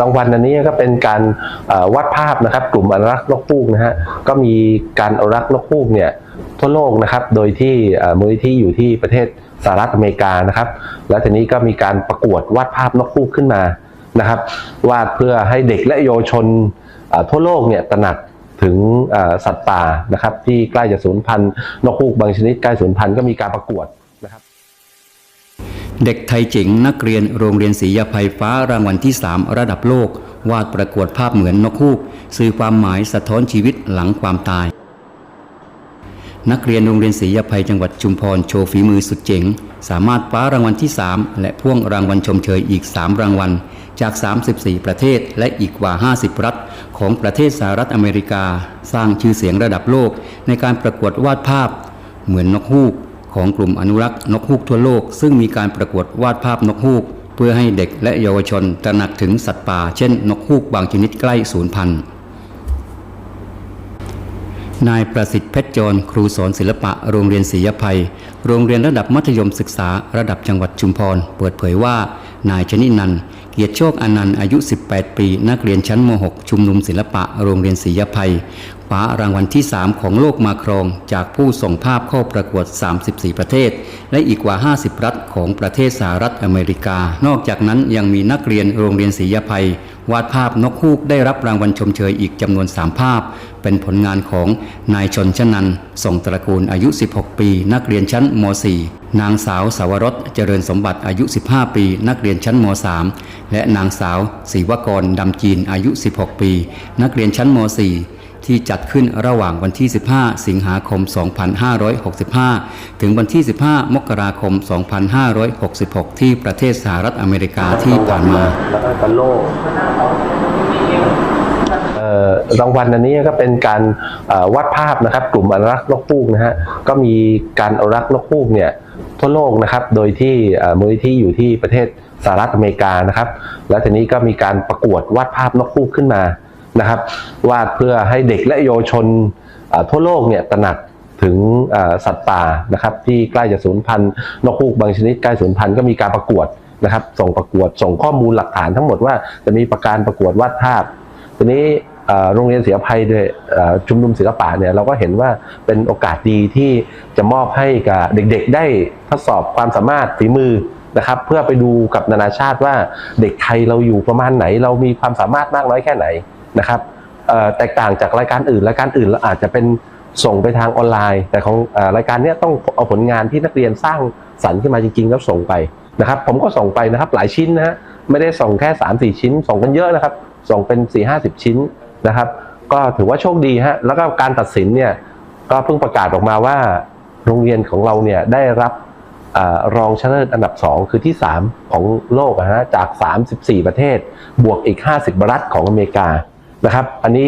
รางวัลอันนี้ก็เป็นการวาดภาพนะครับกลุ่มอนุรักษ์นกฮูกนะฮะก็มีการอนุรักษ์นกฮูกเนี่ยทั่วโลกนะครับโดยที่เอ่อมูลนิธิอยู่ที่ประเทศสหรัฐอเมริกานะครับ แล้วทีนี้ก็มีการประกวดวาดภาพนกฮูกขึ้นมานะครับวาดเพื่อให้เด็กและเยาวชนทั่วโลกเนี่ยตระหนักถึงสัตว์ป่านะครับที่ใกล้จะสูญพันธุ์นกฮูกบางชนิดใกล้สูญพันธุ์ก็มีการประกวด เด็กไทยเจ๋งนักเรียนโรงเรียนศรียาภัยฟ้ารางวัลที่ 3 ระดับโลก วาดประกวดภาพเหมือนนกฮูก สื่อความหมายสะท้อนชีวิตหลังความตาย นักเรียนโรงเรียนศรียาภัยจังหวัดชุมพรโชว์ฝีมือสุดเจ๋ง สามารถคว้ารางวัลที่ 3 และพ่วงรางวัลชมเชยอีก 3 รางวัล จาก 34 ประเทศและอีกกว่า 50 รัฐ ของประเทศสหรัฐอเมริกา สร้างชื่อเสียงระดับโลก ในการประกวดวาดภาพ เหมือนนกฮูก ของกลุ่มอนุรักษ์นกฮูกทั่วโลก ซึ่งมีการประกวดวาดภาพนกฮูก เพื่อให้เด็กและเยาวชนตระหนักถึงสัตว์ป่า เช่น นกฮูกบางชนิดใกล้สูญพันธุ์นายประสิทธิ์เพชรจร ครูสอนศิลปะโรงเรียนศรียภัย โรงเรียนระดับมัธยมศึกษาระดับจังหวัดชุมพร เปิดเผยว่า นายชนินันเกียรติโชคอนันต์อายุ 18 ปี นักเรียนชั้นม .6 ชุมนุมศิลปะโรงเรียนศรียภัย ว้ารางวัลที่ 3 ของโลกมาครองจากผู้ส่งภาพเข้าประกวด 34 ประเทศ และอีกกว่า 50 รัฐของประเทศสหรัฐอเมริกา นอกจากนั้นยังมีนักเรียนโรงเรียนศรียภัย วาดภาพนกฮูกได้รับรางวัลชมเชยอีกจำนวน 3 ภาพ เป็นผลงานของนายชนชนันส่งตระกูลอายุ 16 ปี นักเรียนชั้นม .4 นางสาวสาวรสเจริญสมบัติอายุ 15 ปี นักเรียนชั้นม .3 และนางสาวศรีวกรดำจีนอายุ 16 ปี นักเรียนชั้นม .4 ที่จัดขึ้นระหว่างวันที่ 15 สิงหาคม 2565 ถึงวันที่ 15 มกราคม 2566 ที่ประเทศสหรัฐอเมริกาที่ผ่านมาแล้วก็บอลโลกเออรางวัลอันนี้ก็เป็นการวาดภาพนะครับ กลุ่มอนุรักษ์นกฮูกนะฮะก็มีการอนุรักษ์นกฮูกเนี่ยทั่วโลกนะครับ โดยที่เอ่อมูลนิธิอยู่ที่ประเทศสหรัฐอเมริกานะครับ แล้วทีนี้ก็มีการประกวดวาดภาพนกฮูกขึ้นมา นะครับ วาดเพื่อให้เด็กและเยาวชนทั่วโลกเนี่ยตระหนักถึงสัตว์ป่านะครับที่ใกล้จะสูญพันธุ์นกฮูกบางชนิดใกล้สูญพันธุ์ก็มีการประกวดนะครับส่งประกวดส่งข้อมูลหลักฐานทั้งหมดว่าจะมีประการประกวดวาดภาพทีนี้โรงเรียนศิลปภัยชุมนุมศิลปะเนี่ยเราก็เห็นว่าเป็นโอกาสดีที่จะมอบให้กับเด็กๆ ได้ทดสอบความสามารถฝีมือนะครับ เพื่อไปดูกับนานาชาติว่าเด็กไทยเราอยู่ประมาณไหน เรามีความสามารถมากน้อยแค่ไหน นะครับแตกต่างจากรายการอื่นรายการอื่นเราอาจจะเป็นส่งไปทางออนไลน์ แต่ของรายการนี้ต้องเอาผลงานที่นักเรียนสร้างสรรค์ขึ้นมาจริงๆแล้วส่งไปนะครับ ผมก็ส่งไปนะครับหลายชิ้นนะฮะไม่ได้ส่งแค่ 3 4 ชิ้น ส่งกันเยอะนะครับ ส่งเป็น 4 5 0 ชิ้นนะครับ ก็ถือว่าโชคดีฮะแล้วก็การตัดสินเนี่ยก็เพิ่งประกาศออกมาว่า โรงเรียนของเราเนี่ยได้รับอรองชนะเลิศอันดับ 2 คือที่ 3 ของโลกนะฮะจาก 34 ประเทศ บวกอีก 50 รัฐของอเมริกา นะครับ อันนี้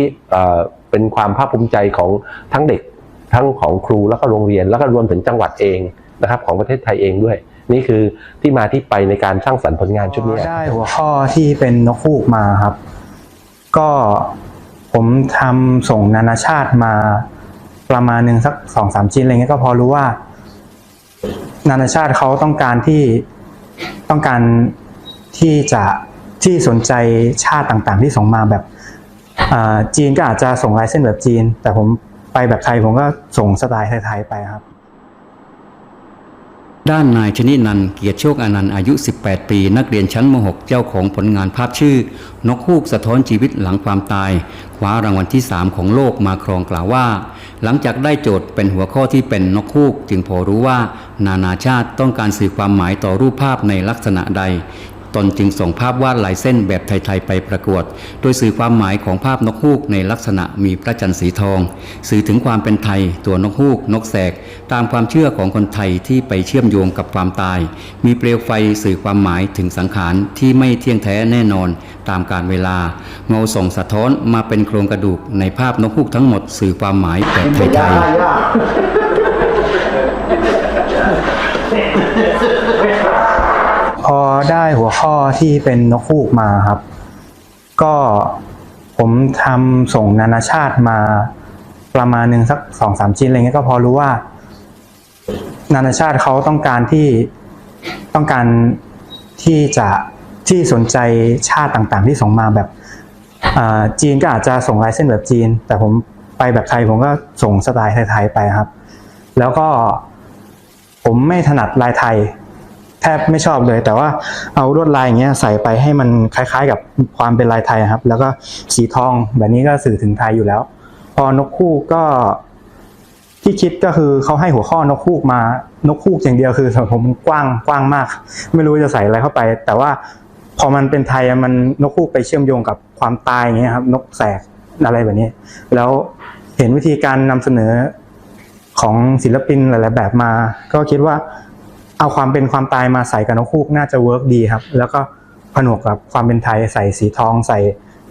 เป็นความภาคภูมิใจของทั้งเด็กทั้งของครูแล้วก็โรงเรียนแล้วก็รวมถึงจังหวัดเองนะครับ ของประเทศไทยเองด้วย นี่คือที่มาที่ไปในการสร้างสรรค์ผลงานชุดนี้ได้หัวข้อที่เป็นนกฮูกมาครับ ก็ผมทำส่งนานาชาติมาประมาณหนึ่งสักสองสามชิ้นอะไรเงี้ยก็พอรู้ว่า นานาชาติเขาต้องการที่ต้องการที่จะที่สนใจชาติต่างๆ ที่ส่งมาแบบ จีนก็อาจจะส่งลายเส้นแบบจีน แต่ผมไปแบบไทยผมก็ส่งสไตล์ไทยๆไปครับ ด้านนายชนินันเกียรติโชคอนันต์อายุ 18 ปี นักเรียนชั้นม .6 เจ้าของผลงานภาพชื่อ นกฮูกสะท้อนชีวิตหลังความตายคว้ารางวัลที่ 3 ของโลกมาครองกล่าวว่า หลังจากได้โจทย์เป็นหัวข้อที่เป็นนกฮูก จึงพอรู้ว่า นานาชาติต้องการสื่อความหมายต่อรูปภาพในลักษณะใด ตนจึงส่งภาพวาดลายเส้นแบบไทยๆไปประกวด โดยสื่อความหมายของภาพนกฮูกในลักษณะมีพระจันทร์สีทอง สื่อถึงความเป็นไทย ตัวนกฮูก นกแสก ตามความเชื่อของคนไทยที่ไปเชื่อมโยงกับความตาย มีเปลวไฟสื่อความหมายถึงสังขารที่ไม่เที่ยงแท้แน่นอน ตามการเวลาเงาส่องสะท้อนมาเป็นโครงกระดูกในภาพนกฮูกทั้งหมด สื่อความหมายแบบไทยๆ ที่เป็นนกฮูกมาครับ ก็ผมทำส่งนานาชาติมาประมาณหนึ่งสักสองสามชิ้นอะไรเงี้ยก็พอรู้ว่า นานาชาติเขาต้องการที่ต้องการที่จะที่สนใจชาติต่างๆ ที่ส่งมาแบบอ่าจีนก็อาจจะส่งลายเส้นแบบจีน แต่ผมไปแบบไทยผมก็ส่งสไตล์ไทยๆไปครับ แล้วก็ผมไม่ถนัดลายไทย แทบไม่ชอบเลย แต่ว่าเอาลวดลายอย่างเงี้ยใส่ไปให้มันคล้ายๆ กับความเป็นลายไทยครับ แล้วก็สีทองแบบนี้ก็สื่อถึงไทยอยู่แล้ว พอนกคู่ก็ที่คิดก็คือเขาให้หัวข้อนกคูกมานกคูกอย่างเดียวคือสำหรับผมมันกว้างกว้างมาก ไม่รู้จะใส่อะไรเข้าไป แต่ว่าพอมันเป็นไทยมันนกคูกไปเชื่อมโยงกับความตายอย่างเงี้ยครับ นกแสกอะไรแบบนี้ แล้วเห็นวิธีการนำเสนอของศิลปินหลาย ๆ แบบมา ก็คิดว่า เอาความเป็นความตายมาใส่กับนกคูกน่าจะเวิร์กดีครับ แล้วก็ผนวกกับความเป็นไทยใส่สีทองใส่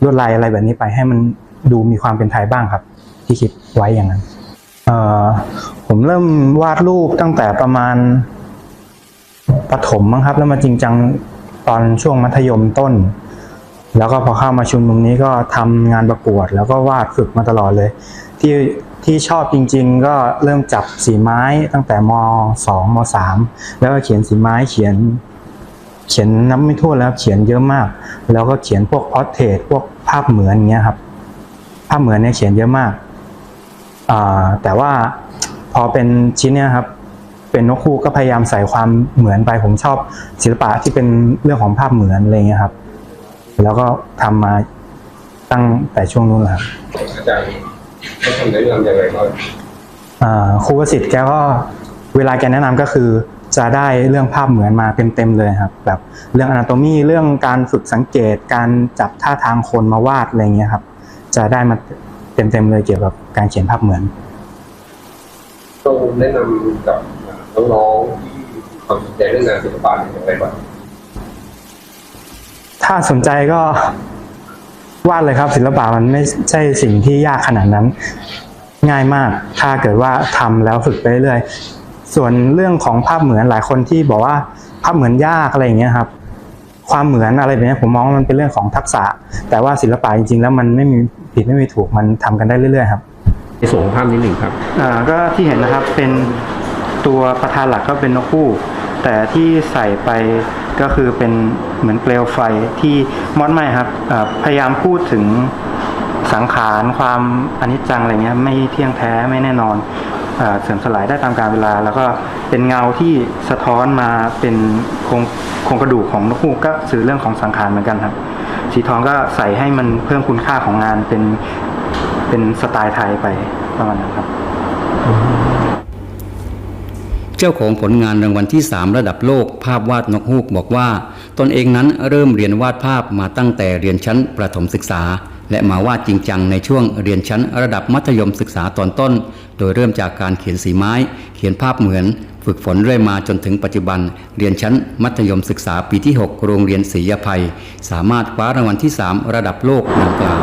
ลวดลายอะไรแบบนี้ไปให้มันดูมีความเป็นไทยบ้างครับ ที่คิดไว้อย่างนั้นเออผมเริ่มวาดรูปตั้งแต่ประมาณประถมมั้งครับ แล้วมาจริงจังตอนช่วงมัธยมต้น แล้วก็พอเข้ามาชุมนุมนี้ก็ทำงานประกวด แล้วก็วาดฝึกมาตลอดเลย ที่ ที่ชอบจริง ๆ ก็เริ่มจับสีไม้ตั้งแต่มสองมสามแล้วก็เขียนสีไม้เขียน เขียนนับไม่ถ้วแล้วเขียนเยอะมาก แล้วก็เขียนพวกพอร์เทรตพวกภาพเหมือนอย่างเงี้ยครับ ภาพเหมือนเนี่ยเขียนเยอะมากอ่าแต่ว่าพอเป็นชิ้นเนี่ยครับ เป็นนกคู่ก็พยายามใส่ความเหมือนไปผมชอบศิลปะที่เป็นเรื่องของภาพเหมือนอะไรเงี้ยครับ แล้วก็ทำมาตั้งแต่ช่วงนู้นแหละครับอาจารย์ ให้คำแนะนำยังไงบ้างอ่าครูประสิทธิ์แกก็เวลาแกแนะนำก็คือจะได้เรื่องภาพเหมือนมาเต็มๆเลยครับ แบบเรื่อง anatomy เรื่องการฝึกสังเกตการจับท่าทางคนมาวาดอะไรเงี้ยครับ จะได้มาเต็มๆเลยเกี่ยวกับการเขียนภาพเหมือนต้องแนะนำกับน้องๆที่มีความสนใจเรื่องงานศิลปะอย่างไรบ้างถ้าสนใจก็ วาดเลยครับ ศิลปะมันไม่ใช่สิ่งที่ยากขนาดนั้น ง่ายมากถ้าเกิดว่าทำแล้วฝึกไปเรื่อยๆส่วนเรื่องของภาพเหมือนหลายคนที่บอกว่าภาพเหมือนยากอะไรอย่างเงี้ยครับ ความเหมือนอะไรแบบเนี้ยผมมองว่ามันเป็นเรื่องของทักษะ แต่ว่าศิลปะจริงๆ แล้วมันไม่มีผิดไม่มีถูกมันทำกันได้เรื่อยๆ ครับในส่วนของภาพนิดหนึ่งครับอ่าก็ที่เห็นนะครับเป็นตัวประธานหลักก็เป็นนกคู่ แต่ที่ใส่ไปก็คือเป็นเหมือนเปลวไฟที่มอดไม่ครับพยายามพูดถึงสังขารความอนิจจังอะไรเงี้ยไม่เที่ยงแท้ไม่แน่นอนอ่าเสื่อมสลายได้ตามกาลเวลา แล้วก็เป็นเงาที่สะท้อนมาเป็นโครงโครงกระดูกของนกคู่ก็สื่อเรื่องของสังขารเหมือนกันครับ สีทองก็ใส่ให้มันเพิ่มคุณค่าของงานเป็นเป็นสไตล์ไทยไปประมาณนั้นครับ จ้าของผลงานรางวัลที่ 3 ระดับโลก ภาพวาดนกฮูกบอกว่า ตนเองนั้นเริ่มเรียนวาดภาพมาตั้งแต่เรียนชั้นประถมศึกษา และมาวาดจริงจังในช่วงเรียนชั้นระดับมัธยมศึกษาตอนต้น โดยเริ่มจากการเขียนสีไม้ เขียนภาพเหมือน ฝึกฝนเรื่อยมาจนถึงปัจจุบัน เรียนชั้นมัธยมศึกษาปีที่ 6 โรงเรียนศรียภัย สามารถคว้ารางวัลที่ 3 ระดับโลกดังกล่าว